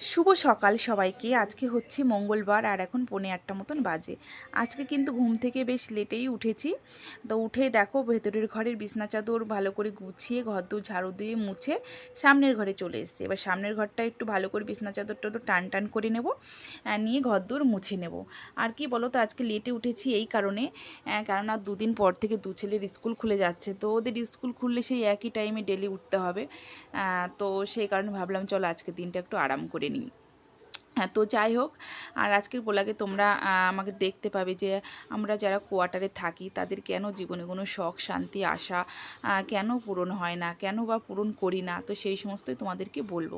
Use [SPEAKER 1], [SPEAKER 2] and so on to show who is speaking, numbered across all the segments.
[SPEAKER 1] শুভ সকাল সবাইকে। আজকে হচ্ছে মঙ্গলবার আর এখন পৌনে আটটা মতন বাজে। আজকে কিন্তু ঘুম থেকে বেশ লেটেই উঠেছি। তো উঠে দেখো ভেতরের ঘরের বিছনা চাদর ভালো করে গুছিয়ে ঘর দৌড় ঝাড়ু দিয়ে মুছে সামনের ঘরে চলে এসেছি। এবার সামনের ঘরটা একটু ভালো করে বিছনা চাদরটা একটু টান টান করে নেব নিয়ে ঘর দৌড় মুছে নেব। আর কি বলো তো আজকে লেটে উঠেছি এই কারণে আহ, কেননা দুদিন পর থেকে দু ছেলের স্কুল খুলে যাচ্ছে। তো ওদের স্কুল খুললে সেই একই টাইমে ডেলি উঠতে হবে। তো সেই কারণে ভাবলাম চলো আজকে দিনটা একটু আরাম করে নিই হ্যাঁ তো যাই হোক, আর আজকের পোলাগে তোমরা আমাকে দেখতে পাবে যে আমরা যারা কোয়ার্টারে থাকি, তাদের কেন জীবনে কোনো শখ, শান্তি, আশা কেন পূরণ হয় না, কেন বা পূরণ করি না, তো সেই সমস্তই তোমাদেরকে বলব।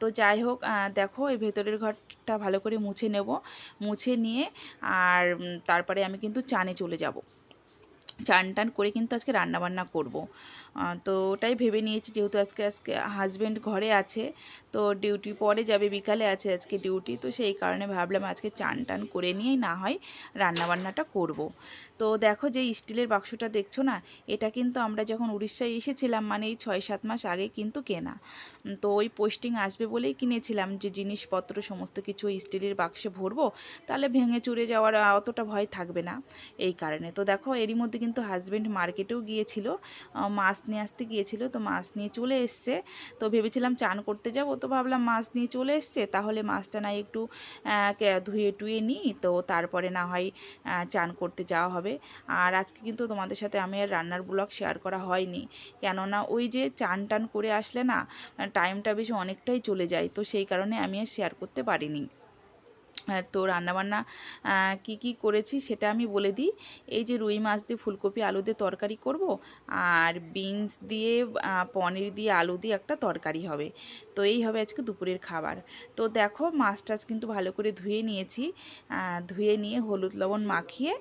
[SPEAKER 1] তো যাই হোক দেখো, এই ভেতরের ঘরটা ভালো করে মুছে নেব, মুছে নিয়ে, আর তারপরে আমি কিন্তু চানে চলে যাব। চান টান করে কিন্তু আজকে রান্নাবান্না করব। তো ওটাই ভেবে নিয়েছি যেহেতু আজকে আজকে হাজব্যান্ড ঘরে আছে, তো ডিউটি পরে যাবে, বিকালে আছে আজকে ডিউটি তো সেই কারণে ভাবলাম আজকে চান টান করে নিয়েই না হয় রান্নাবান্নাটা করব। তো দেখো যে স্টিলের বাক্সটা দেখছ না, এটা কিন্তু আমরা যখন উড়িষ্যায় এসেছিলাম মানে এই ছয় সাত মাস আগে কিন্তু কেনা। তো ওই পোস্টিং আসবে বলেই কিনেছিলাম যে জিনিসপত্র, সমস্ত কিছু স্টিলের বাক্সে ভরবো, তাহলে ভেঙে চুরে যাওয়ার অতটা ভয় থাকবে না। এই কারণে। তো দেখো এরই মধ্যে কিন্তু হাজব্যান্ড মার্কেটেও গিয়েছিল মাছ নিয়ে আসতে গিয়েছিল, তো মাছ নিয়ে চলে এসছে। তো ভেবেছিলাম চান করতে যাব, তো ভাবলাম মাছ নিয়ে চলে এসছে, তাহলে মাছটা না একটু ধুয়ে টুয়ে নিই, তো তারপরে না হয় চান করতে যাওয়া হবে। আর আজকে কিন্তু তোমাদের সাথে আমি আর রান্নার ব্লগ শেয়ার করা হয়নি, কেননা ওই যে চান টান করে আসলে না টাইমটা বেশ অনেকটাই চলে যায়, তো সেই কারণে আমি আর শেয়ার করতে পারিনি। তো রান্নাবান্না কি কি করেছি সেটা আমি বলে দিই। এই যে রুই মাছ দিয়ে ফুলকপি আলু দিয়ে তরকারি করব আর বিনস দিয়ে পনির দিয়ে আলু দিয়ে একটা তরকারি হবে। তো এই হবে আজকে দুপুরের খাবার। তো দেখো মাছ টাছ কিন্তু ভালো করে ধুয়ে নিয়েছি। ধুয়ে নিয়ে হলুদ লবণ মাখিয়ে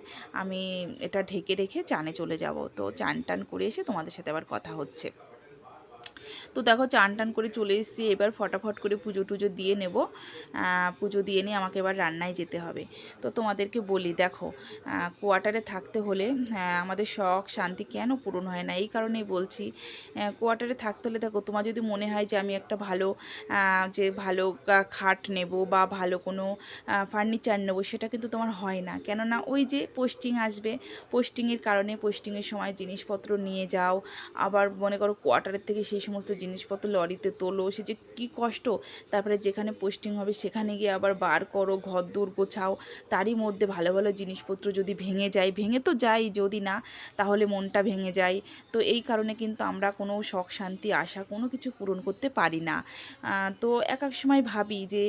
[SPEAKER 1] আমি এটা ঢেকে রেখে চানে চলে যাব। তো চান টান করে এসে তোমাদের সাথে আবার কথা হচ্ছে। তো দেখো চান টান করে চলে এসেছি, এবার ফটাফট করে পুজো টুজো দিয়ে নেব। পুজো দিয়ে নিয়ে আমাকে এবার রান্নায় যেতে হবে। তো তোমাদেরকে বলি, দেখো কোয়ার্টারে থাকতে হলে আমাদের শখ, শান্তি কেন পূরণ হয় না? এই কারণেই বলছি কোয়ার্টারে থাকতে হলে দেখো, তোমার যদি মনে হয় যে আমি একটা ভালো যে ভালো খাট নেব বা ভালো কোনো ফার্নিচার নেব, সেটা কিন্তু তোমার হয় না। কেননা ওই যে পোস্টিং আসবে, পোস্টিংয়ের কারণে, পোস্টিংয়ের সময় জিনিসপত্র নিয়ে যাও, আবার মনে করো কোয়ার্টারের থেকে সেই সমস্ত জিনিসপত্র লরিতে তোলো, সে যে কী কষ্ট। তারপরে যেখানে পোস্টিং হবে, সেখানে গিয়ে আবার বার করো, ঘর দূর গোছাও। তারই মধ্যে ভালো ভালো জিনিসপত্র যদি ভেঙে যায়, ভেঙে তো যাই, যদি না, তাহলে মনটা ভেঙে যায়। তো এই কারণে কিন্তু আমরা কোনো শখ, শান্তি, আশা কোনো কিছু পূরণ করতে পারি না। তো এক এক সময় ভাবি যে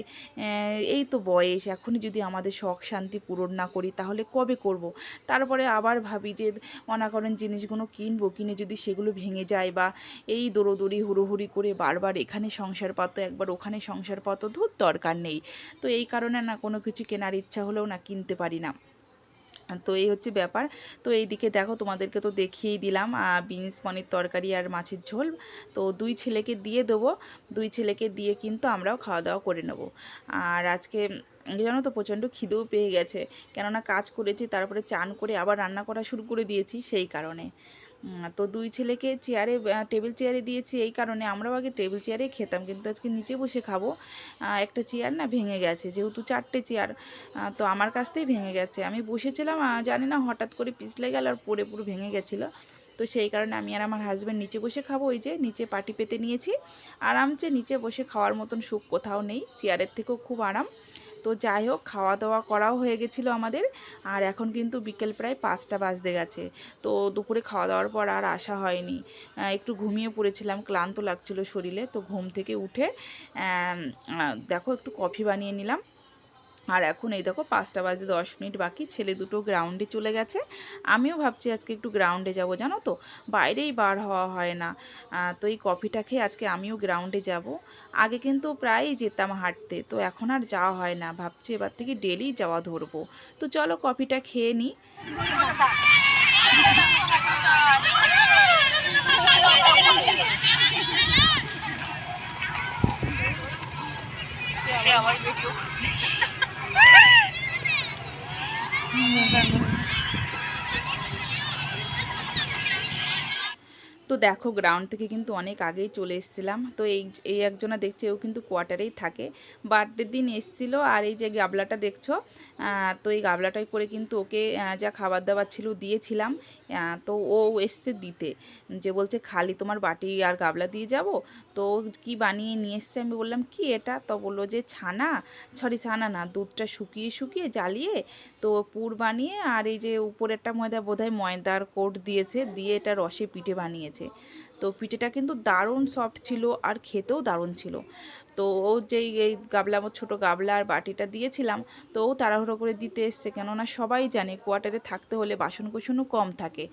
[SPEAKER 1] এই তো বয়স, এখনই যদি আমাদের শখ, শান্তি পূরণ না করি, তাহলে কবে করব? তারপরে আবার ভাবি যে অনাকরণ জিনিসগুলো কিনবো, কিনে যদি সেগুলো ভেঙে যায় বা এই দৌড়োদৌড়ি হুড়োহুড়ি করে বারবার এখানে সংসার পাতো, একবার ওখানে সংসার পাতো, ধুর দরকার নেই। তো এই কারণে না কোনো কিছু কেনার ইচ্ছা হলেও না কিনতে পারি না। তো এই হচ্ছে ব্যাপার। তো এইদিকে দেখো তোমাদেরকে তো দেখিয়েই দিলাম বিনস, পনির তরকারি আর মাছের ঝোল। তো দুই ছেলেকে দিয়ে দেবো। দুই ছেলেকে দিয়ে কিন্তু আমরাও খাওয়া দাওয়া করে নেব। আর আজকে জানো তো প্রচণ্ড খিদেও পেয়ে গেছে। কেননা কাজ করেছি, তারপরে চান করে আবার রান্না করা শুরু করে দিয়েছি সেই কারণে। তো দুই ছেলেকে চেয়ারে টেবিল চেয়ারে দিয়েছি, এই কারণে আমরাও আগে টেবিল চেয়ারে খেতাম, কিন্তু আজকে নিচে বসে খাব। একটা চেয়ার না ভেঙে গেছে, যেহেতু চারটে চেয়ার তো আমার কাছ থেকেই ভেঙে গেছে। আমি বসেছিলাম জানি না, হঠাৎ করে পিছলে গেল আর পড়ে পুরো ভেঙে গেছিল। তো সেই কারণে আমি আর আমার হাজব্যান্ড নিচে বসে খাব, ওই যে নিচে পাটি পেতে নিয়েছি। আরামসে নিচে বসে খাওয়ার মতন সুখ কোথাও নেই, চেয়ারের থেকেও খুব আরাম। তো যাই হোক খাওয়া দাওয়া করাও হয়ে গেছিল আমাদের। আর এখন কিন্তু বিকেল প্রায় পাঁচটা বাজতে গেছে। তো দুপুরে খাওয়া দাওয়ার পর আর আসা হয়নি। একটু ঘুমিয়ে পড়েছিলাম, ক্লান্ত লাগছিল শরীরে। তো ঘুম থেকে উঠে দেখো একটু কফি বানিয়ে নিলাম। আর এখন এই দেখো পাঁচটা বাজে দশ মিনিট বাকি, ছেলে দুটো গ্রাউন্ডে চলে গেছে। আমিও ভাবছি আজকে একটু গ্রাউন্ডে যাব, জানো তো? বাইরেই বার হওয়া হয় না। তো এই কফিটা খেয়ে আজকে আমিও গ্রাউন্ডে যাব। আগে কিন্তু প্রায়ই যেতাম হাঁটতে, তো এখন আর যাওয়া হয় না। ভাবছি এবার থেকে ডেলি যাওয়া ধরবো। তো চলো কফিটা খেয়ে নিই November. তো দেখো গ্রাউন্ড থেকে কিন্তু অনেক আগেই চলে এসেছিলাম। তো এই এই একজনা দেখছে, ও কিন্তু কোয়ার্টারেই থাকে। বার্থডের দিন এসেছিল আর এই যে গাবলাটা দেখছ তো এই গাবলাটাই করে কিন্তু ওকে যা খাবার দাবার ছিল দিয়েছিলাম। তো ও এসছে দিতে। যে বলছে, খালি তোমার বাটি আর গাবলা দিয়ে যাব? তো কি বানিয়ে নিয়ে এসছে? আমি বললাম, কি এটা? তো বলল যে, ছানা। সরি, ছানা না, দুধটা শুকিয়ে শুকিয়ে জ্বালিয়ে তো পুর বানিয়ে আর এই যে উপরেরটা ময়দা বোধহয় ময়দার কোট দিয়েছে, দিয়ে এটা রসে পিঠে বানিয়েছে। তো পিঠেটা কিন্তু দারুণ সফট ছিল আর খেতেও দারুণ ছিল। তো ও যেই, এই গাবলা ছোটো গাবলা আর বাটিটা দিয়েছিলাম, তো ও তাড়াহুড়ো করে দিতে এসছে। কেননা সবাই জানে কোয়ার্টারে থাকতে হলে বাসন কুসনও কম থাকে।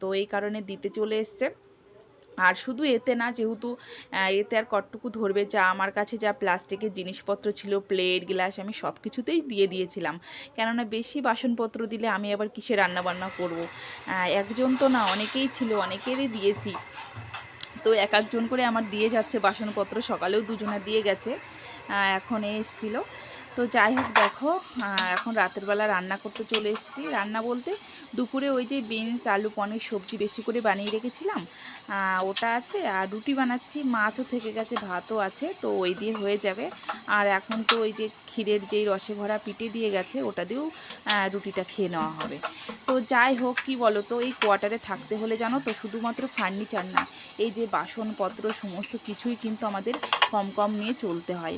[SPEAKER 1] তো এই কারণে দিতে চলে এসছে। আর শুধু এতে না, যেহেতু এতে আর কটটুকু ধরবে, যা আমার কাছে যা প্লাস্টিকের জিনিসপত্র ছিল প্লেট গ্লাস আমি সব কিছুতেই দিয়ে দিয়েছিলাম। কেননা বেশি বাসনপত্র দিলে আমি আবার কিসে রান্না বান্না করব একজন তো না, অনেকেই ছিল, অনেকেরই দিয়েছি। তো এক একজন করে আমার দিয়ে যাচ্ছে বাসনপত্র, সকালেও দুজনা দিয়ে গেছে। এখন এসছিল। তো যাই হোক দেখো এখন রাতের বেলা রান্না করতে চলে এসেছি। রান্না বলতে দুপুরে ওই যে বিনস, আলু, পনির, সবজি বেশি করে বানিয়ে রেখেছিলাম। ওটা আছে আর রুটি বানাচ্ছি। মাছও থেকে গেছে, ভাতও আছে, তো ওই দিয়ে হয়ে যাবে। আর এখন তো ওই যে ক্ষীরের যেই রসে ভরা পিঠে দিয়ে গেছে, ওটা দিয়েও রুটিটা খেয়ে নেওয়া হবে। তো যাই হোক কি বলো তো এই কোয়ার্টারে থাকতে হলে জানো তো, শুধুমাত্র ফার্নিচার না, এই যে বাসনপত্র, সমস্ত কিছুই কিন্তু আমাদের কম কম নিয়ে চলতে হয়।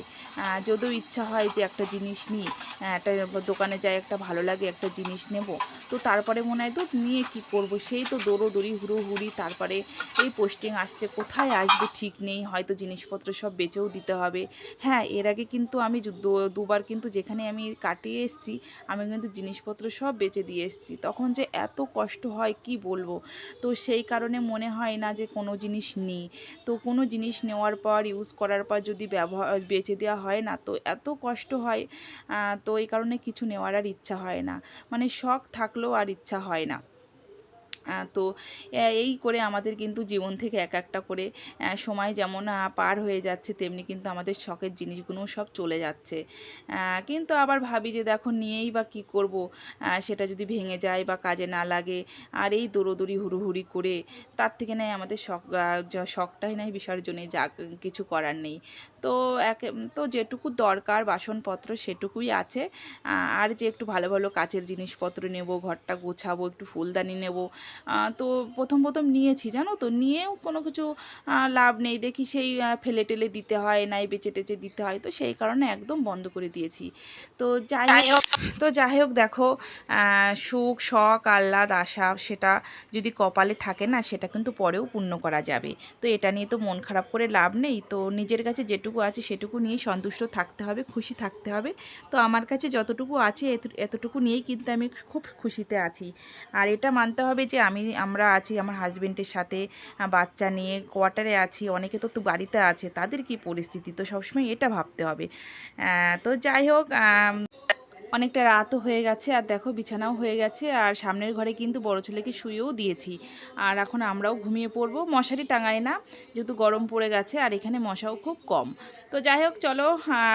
[SPEAKER 1] যদিও ইচ্ছা হয় যে একটা জিনিস নিই আহ, একটা দোকানে যাই একটা ভালো লাগে একটা জিনিস নেব। তো তারপরে মনে হয় তো নিয়ে কি করব? সেই তো দৌড়োদৌড়ি হুড়োহুড়ি তারপরে এই পোস্টিং আসছে কোথায় আসবে? ঠিক নেই হয়তো জিনিসপত্র সব বেচেও দিতে হবে। হ্যাঁ এর আগে কিন্তু আমি দুবার কিন্তু যেখানে আমি কাটিয়ে এসেছি আমি কিন্তু জিনিসপত্র সব বেচে দিয়ে এসেছি। তখন যে এত কষ্ট হয় কি বলব? তো সেই কারণে মনে হয় না যে কোনো জিনিস নিই। তো কোনো জিনিস নেওয়ার পর ইউজ করার পর যদি ব্যবহার বেচে দেওয়া হয় না তো এত কষ্ট হয় আহ, তো এই কারণে কিছু নেওয়ার আর ইচ্ছা হয় না। মানে শখ থাকলেও আর ইচ্ছা হয় না। তো এই করে আমাদের কিন্তু জীবন থেকে এক একটা করে সময় যেমন পার হয়ে যাচ্ছে, তেমনি কিন্তু আমাদের শখের জিনিসগুলোও সব চলে যাচ্ছে। কিন্তু আবার ভাবি যে দেখো নিয়েই বা কী করব? সেটা যদি ভেঙে যায় বা কাজে না লাগে, আর এই দৌড়োদৌড়ি, হুড়োহুড়ি করে, তার থেকে নাই আমাদের শখ শখটাই নাই বিসর্জনে যা কিছু করার নেই। তো, এক, তো যেটুকু দরকার বাসনপত্র সেটুকুই আছে। আর যে একটু ভালো ভালো কাচের জিনিসপত্র নেব, ঘরটা গোছাবো, একটু ফুলদানি নেব তো প্রথম প্রথম নিয়েছি জানো তো? নিয়েও কোনো কিছু লাভ নেই। দেখি সেই ফেলে টেলে দিতে হয় নাই বেচে টেচে দিতে হয়। তো সেই কারণে একদম বন্ধ করে দিয়েছি। তো যাই হোক। তো যাই হোক দেখো সুখ শখ আহ্লাদ আশা সেটা যদি কপালে থাকে না সেটা কিন্তু পরেও পূর্ণ করা যাবে। তো এটা নিয়ে তো মন খারাপ করে লাভ নেই। তো নিজের কাছে যেটুকু আছে সেটুকু নিয়ে সন্তুষ্ট থাকতে হবে খুশি থাকতে হবে। তো আমার কাছে যতটুকু আছে এত- এতটুকু নিয়েই কিন্তু আমি খুব খুশিতে আছি। আর এটা মানতে হবে যে আমি, আমরা আছি আমার হাজবেন্ডের সাথে বাচ্চা নিয়ে কোয়ার্টারে আছি, অনেকে তো তো বাড়িতে আছে, তাদের কি পরিস্থিতি? তো সবসময় এটা ভাবতে হবে। তো যাই হোক অনেকটা রাতও হয়ে গেছে, আর দেখো বিছানাও হয়ে গেছে, আর সামনের ঘরে কিন্তু বড় ছেলেকে শুয়েও দিয়েছি। আর এখন আমরাও ঘুমিয়ে পড়ব। মশারি টাঙায় না, যেহেতু গরম পড়ে গেছে, আর এখানে মশাও খুব কম। তো যাই হোক, চলো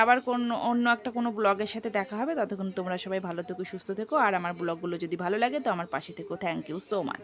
[SPEAKER 1] আবার কোন, অন্য একটা কোনো ব্লগের সাথে দেখা হবে। ততক্ষণ তোমরা সবাই ভালো থেকো, সুস্থ থেকো, আর আমার ব্লগগুলো যদি ভালো লাগে, তো আমার পাশে থেকো। Thank you so much